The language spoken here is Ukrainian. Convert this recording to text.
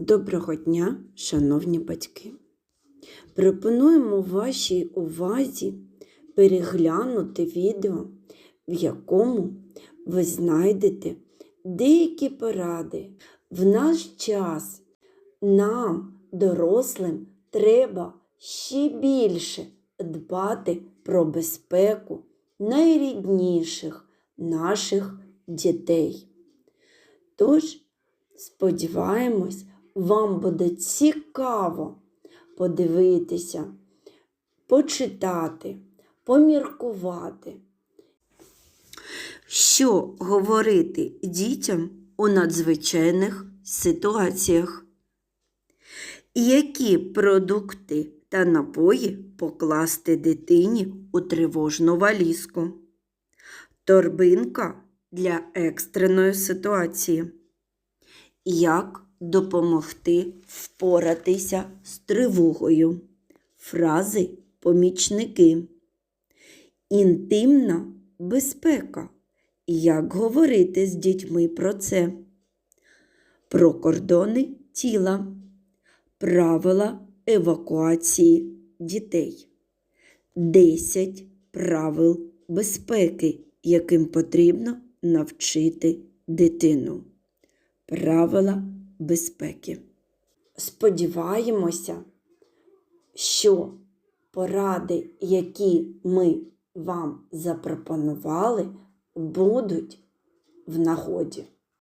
Доброго дня, шановні батьки! Пропонуємо вашій увазі переглянути відео, в якому ви знайдете деякі поради. В наш час нам, дорослим, треба ще більше дбати про безпеку найрідніших наших дітей. Тож, сподіваємось, вам буде цікаво подивитися, почитати, поміркувати. Що говорити дітям у надзвичайних ситуаціях? Які продукти та напої покласти дитині у тривожну валізку? Торбинка для екстреної ситуації. Як допомогти впоратися з тривогою? Фрази помічники. Інтимна безпека. Як говорити з дітьми про це? Про кордони тіла. Правила евакуації дітей. 10 правил безпеки, яким потрібно навчити дитину. Правила безпеки. Сподіваємося, що поради, які ми вам запропонували, будуть в нагоді.